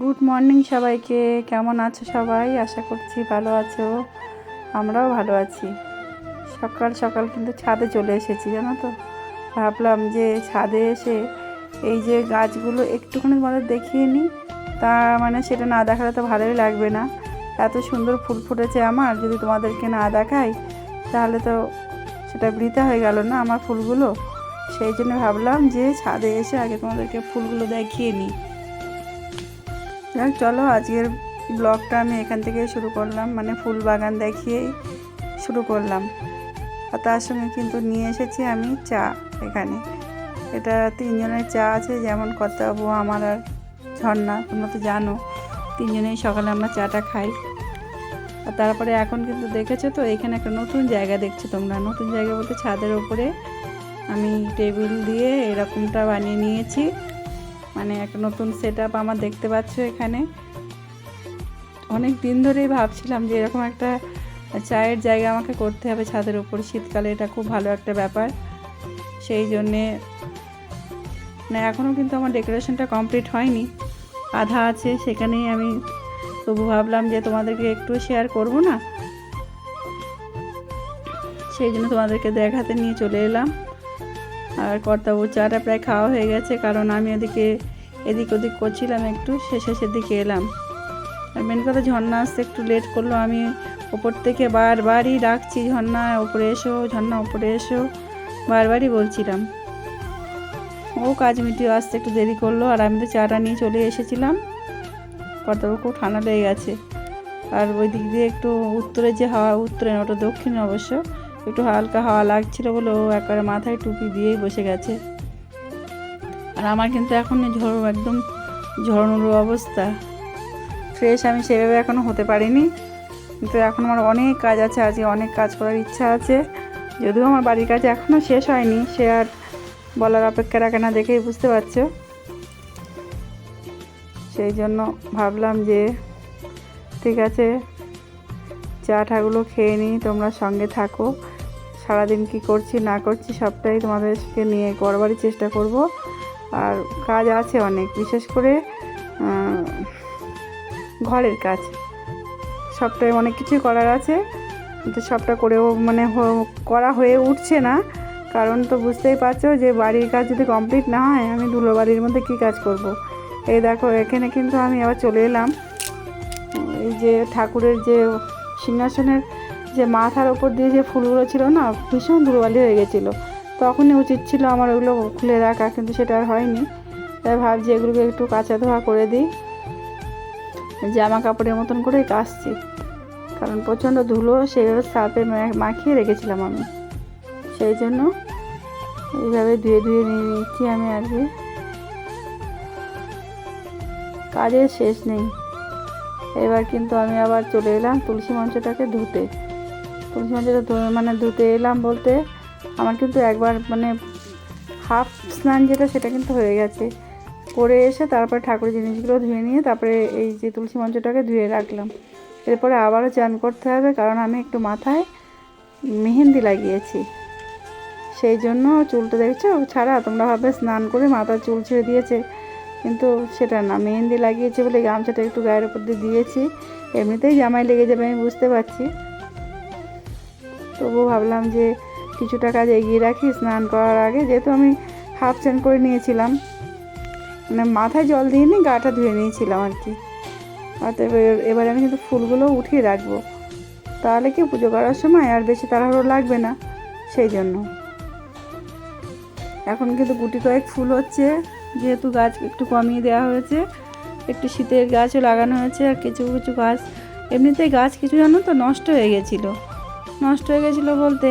Good morning সবাইকে। কেমন আছো সবাই? আশা করছি ভালো আছো। আমরাও ভালো আছি। সকাল সকাল কিন্তু ছাদে চলে এসেছি, জানো তো? ভাবলাম যে ছাদে এসে এই যে গাছগুলো একটুখানি তোমাদের দেখিয়ে নিই। তা মানে সেটা না দেখালে তো ভালোই লাগবে না। এত সুন্দর ফুল ফুটেছে আমার, যদি তোমাদেরকে না দেখাই, তাহলে তো সেটা বৃথা হয়ে গেল না আমার ফুলগুলো? সেই জন্য ভাবলাম যে ছাদে এসে আগে তোমাদেরকে ফুলগুলো দেখিয়ে নিই। চলো, আজকের ব্লগটা আমি এখান থেকে শুরু করলাম। মানে ফুল বাগান দেখিয়েই শুরু করলাম। আর তার সঙ্গে কিন্তু নিয়ে এসেছি আমি চা এখানে। এটা তিনজনের চা আছে, যেমন কর্তাবু আমার আর ঝর্ণা, তোমরা তো জানো। তিনজনেই সকালে আমরা চাটা খাই। আর তারপরে এখন কিন্তু দেখেছ তো, এখানে একটা নতুন জায়গা দেখছ তোমরা। নতুন জায়গা বলতে ছাদের ওপরে আমি টেবিল দিয়ে এরকমটা বানিয়ে নিয়েছি। মানে একটা নতুন সেট আপ আমার দেখতে পাচ্ছ এখানে। অনেক দিন ধরেই ভাবছিলাম যে এরকম একটা চায়ের জায়গা আমাকে করতে হবে ছাদের উপর। শীতকালে এটা খুব ভালো একটা ব্যাপার। সেই জন্যে না এখনও কিন্তু আমার ডেকোরেশনটা কমপ্লিট হয়নি। আধা আছে, সেখানেই আমি তবু ভাবলাম যে তোমাদেরকে একটু শেয়ার করব না। সেই জন্য তোমাদেরকে দেখাতে নিয়ে চলে এলাম। আর কর্তাবু চাটা প্রায় খাওয়া হয়ে গেছে, কারণ আমি ওদিকে এদিক ওদিক করছিলাম একটু শেষের দিকে এলাম। আর মেন কথা ঝর্ণা আসতে একটু লেট করল, আমি ওপর থেকে বারবারই ডাকছি, ঝর্ণা, ওপরে এসো, ঝর্ণা, ওপরে এসো। বারবারই বলছিলাম। ও কাজ মিটিয়ে আসতে একটু দেরি করল, আর আমি তো চাটা নিয়ে চলে এসেছিলাম। কর্তাবু খুব ঠান্ডা লেগে গেছে। আর ওই দিক দিয়ে একটু উত্তরে যে হাওয়া উত্তরে ওটা দক্ষিণে অবশ্য একটু হালকা হাওয়া লাগছিল বলে ও একবারে মাথায় টুপি দিয়েই বসে গেছে। আর আমার কিন্তু এখন ঝড় একদম ঝড়নুর অবস্থা। ফ্রেশ আমি সেভাবে এখনও হতে পারিনি। কিন্তু এখন আমার অনেক কাজ আছে, আজকে অনেক কাজ করার ইচ্ছা আছে। যদিও আমার বাড়ির কাজ এখনও শেষ হয়নি, সে আর বলার অপেক্ষা রাখে না দেখেই বুঝতে পারছ। সেই জন্য ভাবলাম যে, ঠিক আছে, চা ঠাগুলো খেয়ে নিই, তোমরা সঙ্গে থাকো। সারাদিন কি করছি, না করছি, সবটাই তোমাদেরকে নিয়ে করবারই চেষ্টা করব। আর কাজ আছে অনেক, বিশেষ করে ঘরের কাজ। সবটাই অনেক কিছুই করার আছে, কিন্তু সবটা করেও মানে করা হয়ে উঠছে না। কারণ তো বুঝতেই পারছ যে বাড়ির কাজ যদি কমপ্লিট না হয়, আমি ধুলো বাড়ির মধ্যে কী কাজ করব। এই দেখো, এখানে কিন্তু আমি আবার চলে এলাম। এই যে ঠাকুরের যে সিংহাসনের যে মাথার ওপর দিয়ে যে ফুলগুলো ছিল না, ভীষণ ধুলোবালি হয়ে গেছিল। তখনই উচিত ছিল আমার ওগুলো খুলে রাখা, কিন্তু সেটা আর হয়নি। তাই ভাবছি এগুলোকে একটু কাঁচা ধোয়া করে দিই। জামা কাপড়ের মতন করে কাচছি। কারণ প্রচণ্ড ধুলো সেভাবে সাপে মাখিয়ে রেখেছিলাম আমি। সেই জন্য এইভাবে ধুয়ে ধুয়ে নিয়ে নিচ্ছি আমি আর কি। কাজের শেষ নেই। এবার কিন্তু আমি আবার চলে এলাম তুলসী মঞ্চটাকে ধুতে। তুলসী মঞ্চটা ধু- মানে ধুতে এলাম বলতে, আমার কিন্তু একবার মানে হাফ স্নান যেটা, সেটা কিন্তু হয়ে গেছে। করে এসে তারপরে ঠাকুরের জিনিসগুলো ধুয়ে নিয়ে তারপরে এই যে তুলসী মঞ্চটাকে ধুয়ে রাখলাম। এরপরে আবারও চান করতে হবে, কারণ আমি একটু মাথায় মেহেন্দি লাগিয়েছি। সেই জন্য চুলটা দেখছ? ছাড়া তোমরা ভাবে স্নান করে মাথার চুল ছেড়ে দিয়েছে। কিন্তু সেটা না, মেহেন্দি লাগিয়েছে বলে গামছাটা একটু গায়ের উপর দিয়ে দিয়েছি। এমনিতেই জামাই লেগে যাবে আমি বুঝতে পারছি। তবুও ভাবলাম যে কিছুটা কাজ এগিয়ে রাখি, স্নান করার আগে। যেহেতু আমি হাফ চান করে নিয়েছিলাম মানে মাথায় জল দিয়ে নিই গাটা ধুয়ে নিয়েছিলাম আর কি। অতএব এবার আমি কিন্তু ফুলগুলো উঠিয়ে রাখব। তাহলে কি পুজো করার সময় আর বেশি তাড়াহুড়ো লাগবে না? সেই জন্য। এখন কিন্তু গুটি কয়েক ফুল হচ্ছে, যেহেতু গাছ একটু কমিয়ে দেওয়া হয়েছে। একটু শীতের গাছও লাগানো হয়েছে, আর কিছু কিছু গাছ। এমনিতেই গাছ কিছু জানো তো নষ্ট হয়ে গেছিল। নষ্ট হয়ে গেছিল বলতে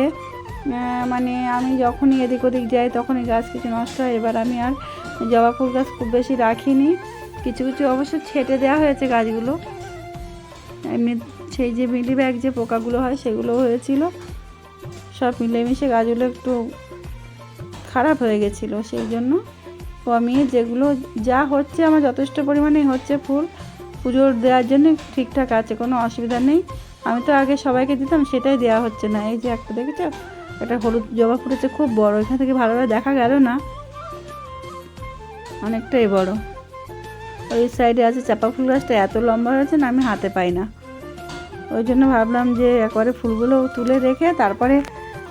মানে আমি যখনই এদিক ওদিক যাই তখনই গাছ কিছু নষ্ট হয়। এবার আমি আর জবা ফুল গাছ খুব বেশি রাখিনি। কিছু কিছু অবশ্য ছেটে দেওয়া হয়েছে গাছগুলো। এমনি সেই যে মিলি ব্যাগ যে পোকাগুলো হয় সেগুলো হয়েছিল। সব মিলেমিশে গাছগুলো একটু খারাপ হয়ে গেছিল সেই জন্য। কমিয়ে যেগুলো যা হচ্ছে আমার যথেষ্ট পরিমাণে হচ্ছে ফুল। পুজোর দেওয়ার জন্য ঠিকঠাক আছে, কোনো অসুবিধা নেই। আমি তো আগে সবাইকে দিতাম, সেটাই দেওয়া হচ্ছে না। এই যে একটা দেখেছ? একটা হলুদ জবা ফুটেছে, খুব বড়। এখান থেকে ভালোভাবে দেখা গেল না। অনেকটাই বড়। ওই সাইডে আছে চাপা ফুল গাছটা, এত লম্বা হয়েছে না, আমি হাতে পাই না। ওই জন্য ভাবলাম যে একবারে ফুলগুলো তুলে রেখে তারপরে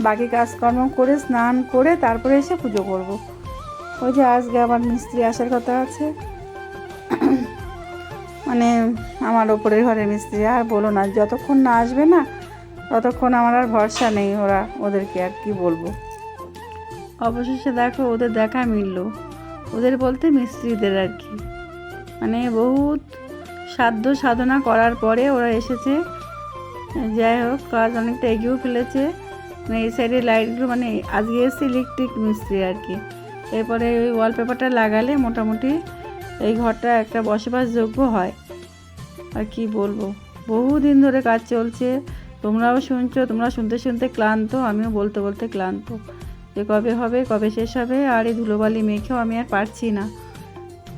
বাকি কাজকর্ম করে, স্নান করে তারপরে এসে পুজো করব। ওই যে আজকে আবার মিস্ত্রি আসার কথা আছে। মানে আমার ওপরের ঘরের মিস্ত্রি, আর বলো না, যতক্ষণ না আসবে না, ততক্ষণ আমার আর ভরসা নেই ওরা, ওদেরকে আর কি বলব। অবশেষে দেখো ওদের দেখা মিললো। ওদের বলতে মিস্ত্রিদের আর কি। মানে বহুত সাধ্য সাধনা করার পরে ওরা এসেছে। যাই হোক, কাজ অনেকটা এগিয়েও ফেলেছে। মানে এই সাইডে লাইটগুলো মানে আজকে এসে ইলেকট্রিক মিস্ত্রি আর কি। এরপরে ওই ওয়ালপেপারটা লাগালে মোটামুটি এই ঘরটা একটা বসবাসযোগ্য হয়। আর কি বলব? বহুদিন ধরে কাজ চলছে। তোমরাও শুনছো, তোমরা শুনতে শুনতে ক্লান্ত, আমিও বলতে বলতে ক্লান্ত। যে কবে হবে, কবে শেষ হবে, আর এই ধুলোবালি মেখেও আমি আর পারছি না।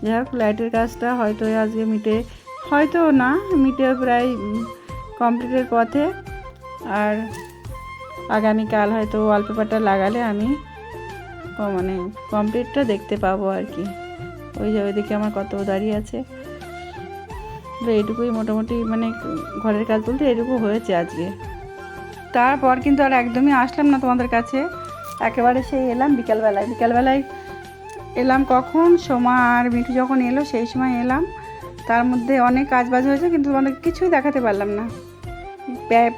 যাই হোক, লাইটের কাজটা হয়তো আজকে মিটে, হয়তো না, মিটে প্রায় কমপ্লিটের পথে। আর আগামীকাল হয়তো ওয়ালপেপারটা লাগালে আমি মানে কমপ্লিটটা দেখতে পাবো আর কি। ওই যে ওইদিকে আমার কত দাঁড়িয়ে আছে। তো এইটুকুই মোটামুটি মানে ঘরের কাজ বলতে এটুকু হয়েছে আজকে। তারপর কিন্তু আর একদমই আসলাম না তোমাদের কাছে। একেবারে সেই এলাম বিকালবেলায়। বিকালবেলায় এলাম কখন? সোমা আর মিঠু যখন এলো, সেই সময় এলাম। তার মধ্যে অনেক কাজ বাজ হয়েছে, কিন্তু তোমাদের কিছুই দেখাতে পারলাম না।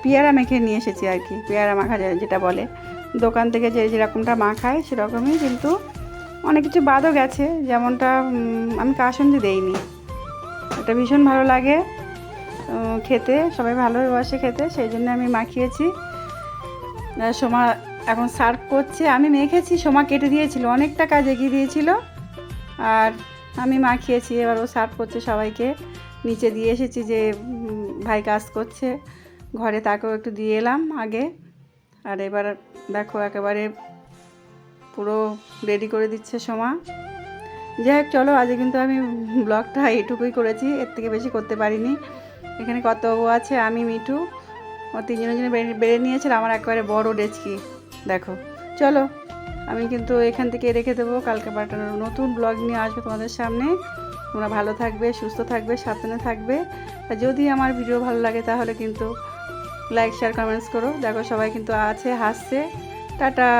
পেয়ারা মেখে নিয়ে এসেছি আর কি, পেয়ারা মাখা যেটা বলে। দোকান থেকে যে, যেরকমটা মাখায়, সেরকমই কিন্তু অনেক কিছু বাদও গেছে, যেমনটা আমি কাসন্দি দেইনি। এটা ভীষণ ভালো লাগে খেতে, সবাই ভালোবাসে খেতে, সেই জন্য আমি মাখিয়েছি। সোমা এখন সার্ভ করছে। আমি মেখেছি, সোমা কেটে দিয়েছিল, অনেকটা কাজ এগিয়ে দিয়েছিল। আর আমি মাখিয়েছি, এবার ও সার্ভ করছে সবাইকে। নিচে দিয়ে এসেছি যে ভাই কাজ করছে। ঘরে তাকেও একটু দিয়ে এলাম আগে। আর এবার দেখো, একেবারে পুরো রেডি করে দিচ্ছে সোমা। যাই হোক চলো, আজকে কিন্তু আমি ব্লগটা এইটুকুই করেছি, এর থেকে বেশি করতে পারিনি। এখানে কত আছে আমি, মিঠু। ও তিনজনে জনে বেড়ে- বেড়ে নিয়েছিল আমার একেবারে বড় ডেচকি। দেখো, চলো, আমি কিন্তু এখান থেকে রেখে দেবো। কালকে পাঠানোর নতুন ব্লগ নিয়ে আসব তোমাদের সামনে। তোমরা ভালো থাকবে, সুস্থ থাকবে, সাবধানে থাকবে। আর যদি আমার ভিডিও ভালো লাগে, তাহলে কিন্তু লাইক শেয়ার কমেন্টস করো। দেখো, সবাই কিন্তু আছে, হাসছে। টাটা!